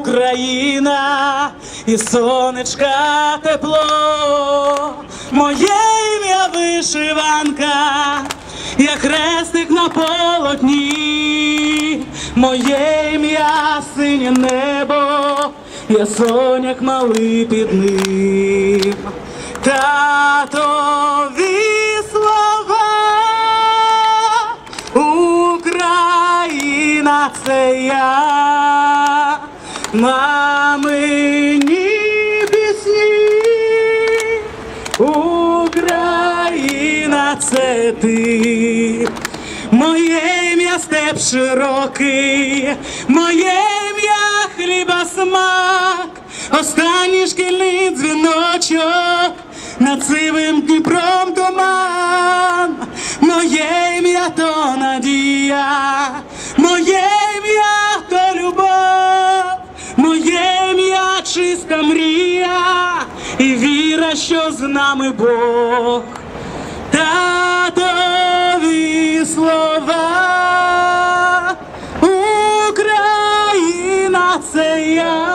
Україна і сонечка тепло, моє ім'я вишиванка, як хрестик на полотні, моє ім'я синє небо, я соняк малий під ним. Татові слова, Україна це я, мамині пісні, Україна це ти, моє ім'я степ широкий, моє ім'я хліба смак, останній шкільний дзвіночок, над сивим Дніпром туман, моє ім'я то надія, чиста мрія, і віра, що з нами Бог. Татові слова, Україна це я,